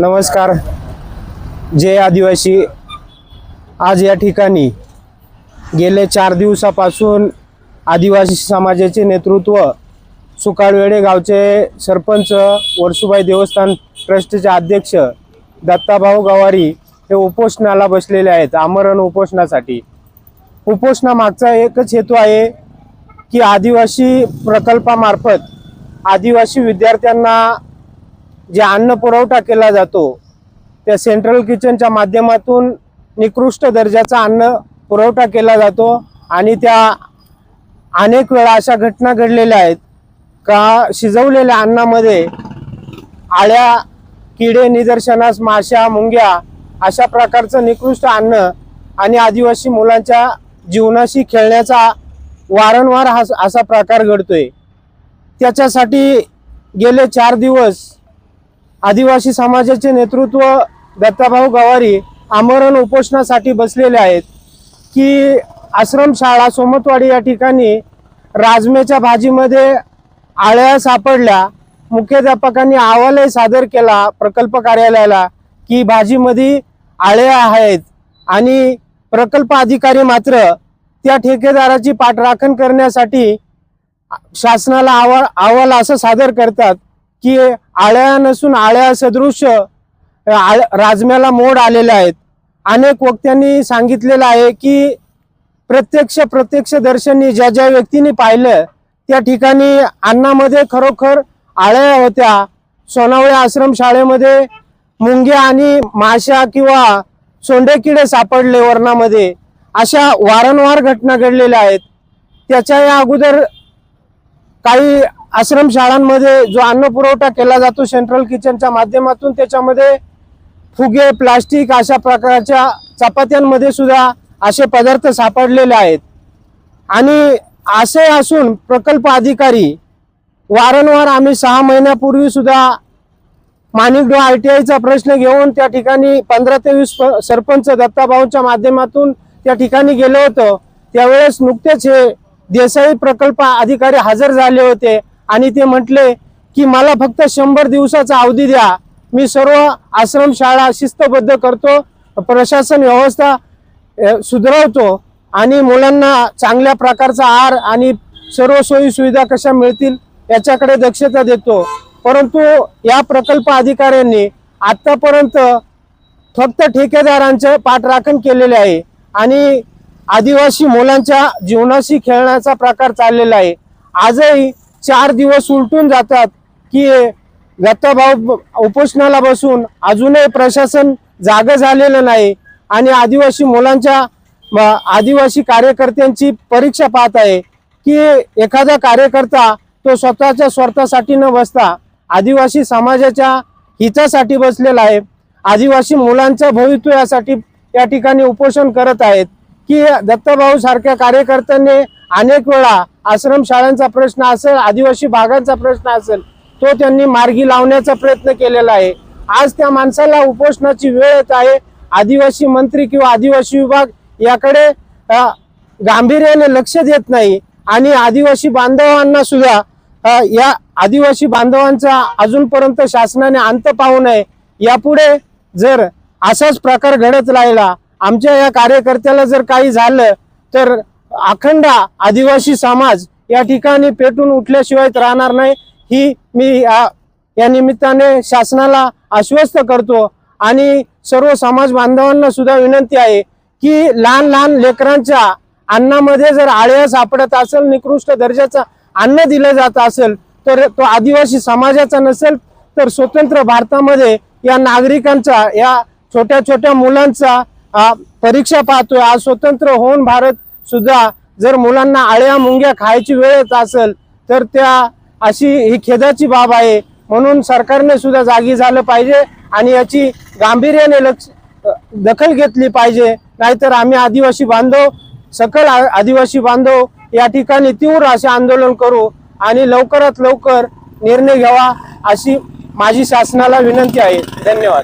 नमस्कार. जय आदिवासी आज या ठिकाणी गेले चार दिवसापासून आदिवासी समाजाचे नेतृत्व सुकाळवेडे गावचे सरपंच वर्सुबाई देवस्थान ट्रस्टचे अध्यक्ष दत्ताभाऊ गवारी हे उपोषणाला बसलेले आहेत आमरण उपोषणासाठी. उपोषणामागचा एकच हेतू आहे की आदिवासी प्रकल्पामार्फत आदिवासी विद्यार्थ्यांना जे अन्न पुरवठा केला जातो त्या सेंट्रल किचनच्या माध्यमातून निकृष्ट दर्जाचा अन्न पुरवठा केला जातो आणि त्या अनेक वेळा अशा घटना घडलेल्या आहेत का शिजवलेल्या अन्नामध्ये आळ्या किडे निदर्शनास माशा मुंग्या अशा प्रकारचं निकृष्ट अन्न आणि आदिवासी मुलांच्या जीवनाशी खेळण्याचा वारंवार हा असा प्रकार घडतोय. त्याच्यासाठी गेले चार दिवस आदिवासी समाजाचे नेतृत्व दत्ताभाऊ गवारी आमरण उपोषणासाठी बसलेले आहेत. की आश्रमशाळा सोमतवाडी या ठिकाणी राजमेच्या भाजीमध्ये आळ्या सापडल्या. मुख्याध्यापकांनी अहवालही सादर केला प्रकल्प कार्यालयाला की भाजीमध्ये आळ्या आहेत आणि प्रकल्प अधिकारी मात्र त्या ठेकेदाराची पाठराखण करण्यासाठी शासनाला अहवाल अहवाल असं सादर करतात. की आळ्या नसून आळ्या सदृश आळ राजम्याला मोड आलेले आहेत. अनेक वक्त्यांनी सांगितलेलं आहे की प्रत्यक्ष प्रत्यक्ष दर्शनी ज्या ज्या व्यक्तींनी पाहिलं त्या ठिकाणी अन्नामध्ये खरोखर आळ्या होत्या. सोनावळे आश्रम शाळेमध्ये मुंग्या आणि माशा किंवा सोंडे किडे सापडले वर्णामध्ये. अशा वारंवार घटना घडलेल्या आहेत. त्याच्या या अगोदर काही आश्रम शाळांमध्ये जो अन्न पुरवठा केला जातो सेंट्रल किचनच्या माध्यमातून त्याच्यामध्ये फुगे प्लास्टिक अशा प्रकारच्या चपात्यांमध्ये सुद्धा असे पदार्थ सापडलेले आहेत. आणि असे असून प्रकल्प अधिकारी वारंवार आम्ही सहा महिन्यापूर्वी सुद्धा माणिकडो आय टी आयचा प्रश्न घेऊन त्या ठिकाणी पंधरा ते वीस प- सरपंच दत्ताभाऊंच्या माध्यमातून त्या ठिकाणी गेलो होतो. त्यावेळेस नुकतेच हे देसाई प्रकल्प अधिकारी हजर झाले होते. आणि ते म्हटले की मला फक्त शंभर दिवसाचा अवधी द्या. मी सर्व आश्रमशाळा शिस्तबद्ध करतो प्रशासन व्यवस्था सुधरवतो सुधारवतो आणि मुलांना चांगल्या प्रकारचा आहार आणि सर्व सोयी सुविधा कशा मिळतील याच्याकडे दक्षता देतो. परंतु या प्रकल्प अधिकाऱ्यांनी आतापर्यंत फक्त ठेकेदारांचे पाठराखण केलेले आहे आणि आदिवासी मुलांच्या जीवनाशी खेळण्याचा प्रकार चाललेला आहे. आजही चार दिवस उलटून जातात की गत्ताभाऊ उपोषणाला बसून अजूनही प्रशासन जाग झालेलं नाही आणि आदिवासी मुलांच्या म, आदिवासी कार्यकर्त्यांची परीक्षा पाहत आहे की एखादा कार्यकर्ता तो स्वतःच्या स्वार्थासाठी न बसता आदिवासी समाजाच्या हितासाठी बसलेला आहे. आदिवासी मुलांचं भवितव्यासाठी या ठिकाणी उपोषण करत आहेत. की दत्तभाऊ सारख्या कार्यकर्त्यांनी अनेक वेळा आश्रमशाळांचा प्रश्न असेल आदिवासी भागांचा प्रश्न असेल तो त्यांनी मार्गी लावण्याचा प्रयत्न केलेला आहे. आज त्या माणसाला उपोषणाची वेळ येत आहे. आदिवासी मंत्री किंवा आदिवासी विभाग याकडे गांभीर्याने लक्ष देत नाही. आणि आदिवासी बांधवांना सुद्धा या आदिवासी बांधवांचा अजूनपर्यंत शासनाने अंत पाहू नये. यापुढे जर असाच प्रकार घडत राहिला आमच्या या कार्यकर्त्याला जर काही झालं तर अखंड आदिवासी समाज या ठिकाणी पेटून उठल्याशिवाय राहणार नाही. ही मी या निमित्ताने शासनाला आश्वस्त करतो आणि सर्व समाज बांधवांना सुद्धा विनंती आहे की लहान लहान लेकरांच्या अन्नामध्ये जर आळ्या सापडत असेल निकृष्ट दर्जाचं अन्न दिलं जात असेल तर तो आदिवासी समाजाचा नसेल तर स्वतंत्र भारतामध्ये या नागरिकांचा या छोट्या छोट्या मुलांचा परीक्षा पाहतोय. आज स्वतंत्र होऊन भारत सुद्धा जर मुलांना आळ्या मुंग्या खायची वेळ येत असेल तर त्या अशी ही खेदाची बाब आहे. म्हणून सरकारने सुद्धा जागी झालं पाहिजे आणि याची गांभीर्याने लक्ष दखल घेतली पाहिजे. नाहीतर आम्ही आदिवासी बांधव सकल आ- आदिवासी बांधव या ठिकाणी तीव्र असे आंदोलन करू आणि लवकरात लवकर निर्णय घ्यावा अशी माझी शासनाला विनंती आहे. धन्यवाद.